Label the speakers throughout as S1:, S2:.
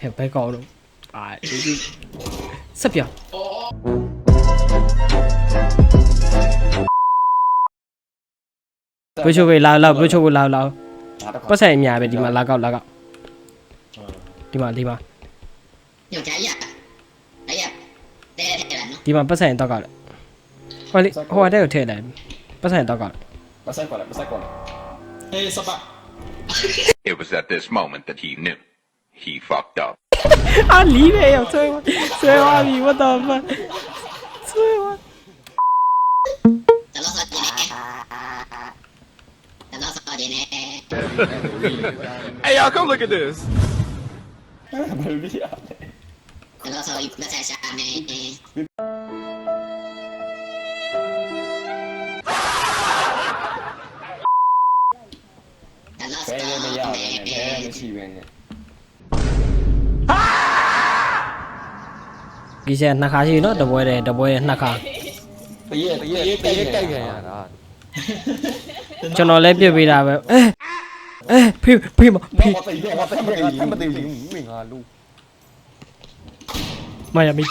S1: ဟဲ့ဘယ်ကောင်တော့အာဒီဒီဆက်ပြောဘိုးချိုပဲလာလာဘိုးချိုကိုလာလာပတ်ဆိုင်အများပဲဒီမှာလာကောက်လာကောက်ဒီမှာဒီမှာ
S2: ယောက်ျားရအဲ့ရတဲ့တဲ့လားနော်
S1: ဒီမှာပတ်ဆိုင်တော့ကောက်လေဟိုလေဟိုအတဲ့ကိုထည့်လိုက်ပတ်ဆိုင်တော့ကောက်လေ
S3: မဆိုင်ကောလေမဆိုင်ကောလေဟေးစပါ
S4: It was at this moment that he knew. fucked up.
S1: I leave it yo, 21, 21 me, what the fuck?
S5: hey y'all, come look at this.
S2: Beğenemeyeceğim. Beğenemeyeceğim. က်ဆက်ရှာနေတလော
S3: ဘယ်
S2: စား
S3: လိုမရ
S2: တ
S3: ဘူး
S2: ယ်
S3: ဘယ်မရှိပဲနဲ့
S1: ဒီချက်နှစ်ခါရှိနော်တပွဲတယ်တပွဲတယ်နှစ်ခါ
S3: တရေတရေတရေကြိုက်ခံရတာ
S1: ကျွန်တော်လည်းပြစ်ပေးတာပဲအဲအဲဖေးဖေးမဖေး
S3: ဘာတရေဘာတရေဘာတရေမင်းငါလူ
S1: မရမိတ်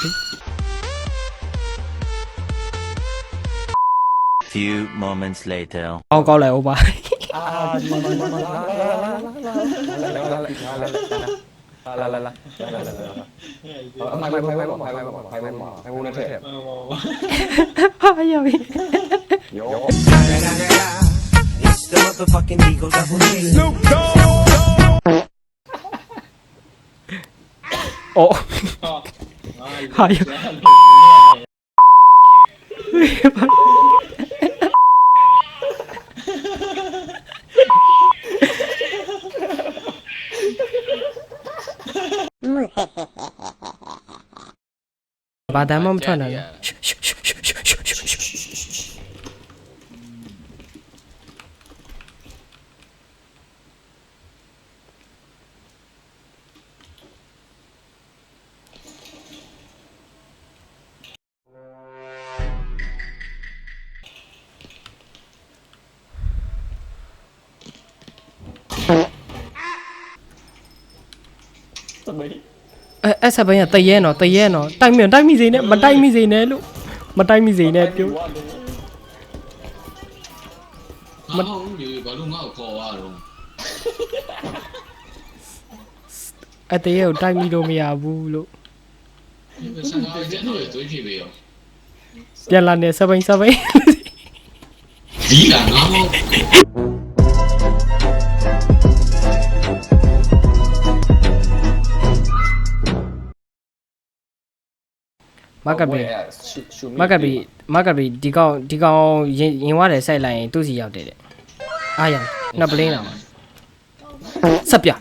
S6: Few moments later.
S1: အောက်ကောက်လိုက်ဦးပါ
S3: အာဒီမှာလာလာလာလာလာလာလာလာ 来来来来来来来，拍拍拍拍我拍拍我拍拍我拍我那车。哎呦
S1: 喂！有。哦。
S3: 哎
S7: 呀！爸，咱们不唱
S1: 了。嘘嘘嘘嘘嘘嘘嘘嘘嘘。啊！准备。 အဲအဲ့ဆက်ပိုင်းကတရဲနော်တရဲနော်တိုက်မြတိုက်မိစေနဲ့မတိုက်မိစေနဲ့လို့မတိုက်မိစေနဲ့ပြော
S8: ငါဟုတ်လေဘာလို့ငါ့ကိုခေါ်ရတော့
S1: အတရဲကိုတိုက်မိလို့မရဘူးလို့
S8: ဆန္ဒကျတော့သွေးဖြေပေးရော
S1: ပြန်လာနေဆက်ပိုင်းဆက်ပိုင်း
S8: ဒီကငါ မဟုတ်
S1: မကပီမကပီမကပီဒီကောင်ဒီကောင်ရင်ရင်ဝတယ်စိုက်လိုက်ရင်သူ့စီရောက်တယ်တဲ့အားရနှစ်ပလင်းလာမှာဆက်ပြ